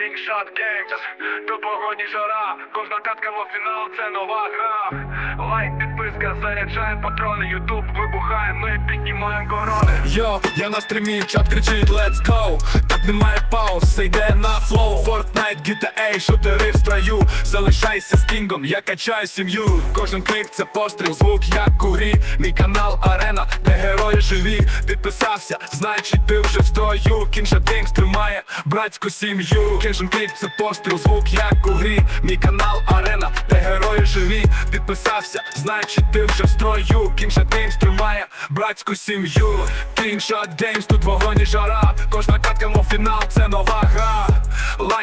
King Shot Gangs Тут вогонь і жара, кожна катка в фінал, це нова гра. Лайк, підписка, заряджаємо патрони. Ютуб вибухає, ми піднімаємо корони. Йо, я на стрімі, чат кричить let's go! Так немає пауз, все йде на флоу. Fortnite, GTA, шутери в строю. Залишайся з кінгом, я качаю сім'ю. Кожен кліп це постріл, звук як у грі. Мій канал арена, герої живі. Підписався, значить ти вже в строю Кінша Динкс тримає братську сім'ю. Кожен кліп це постріл, звук як у грі. Мій канал арена, де герої живі. Підписався, значить ти вже в строю Кінша Динкс тримає братську сім'ю. Кінша Геймс, тут вогонь і жара. Кожна катка мов фінал, це нова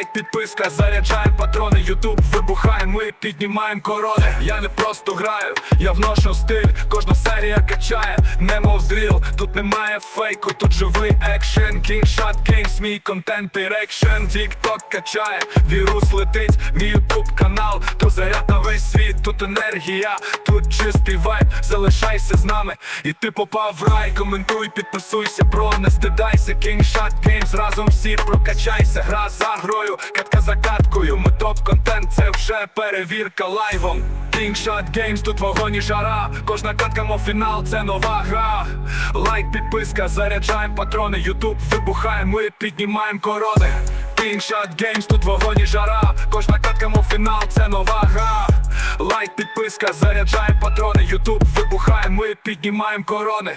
Лайк, підписка, заряджаємо патрони. Ютуб вибухає, ми піднімаємо корони. Я не просто граю, я вношу стиль. Кожна серія качає, немов дріл Тут немає фейку, тут живий екшен. Кіншот Геймс, мій контент дирекшн Тік-ток качає, вірус летить. Мій ютуб канал, то заряд на весь світ. Тут енергія, тут чистий вайб. Залишайся з нами, і ти попав в рай. Коментуй, підписуйся, бро, не стидайся. King Shot разом всі прокачайся. Гра за грою, катка за каткою Ми топ-контент, це вже перевірка лайвом. King Shot Games, тут вогонь і жара. Кожна катка мов фінал, це нова гра. Лайк, підписка, заряджаємо патрони. Ютуб вибухає, ми піднімаємо корони. King Shot Games, тут вогонь і жара. Кожна катка мов фінал, це нова гра. Лайк, підписка, заряджаємо патрони. Ютуб вибухає, ми піднімаємо корони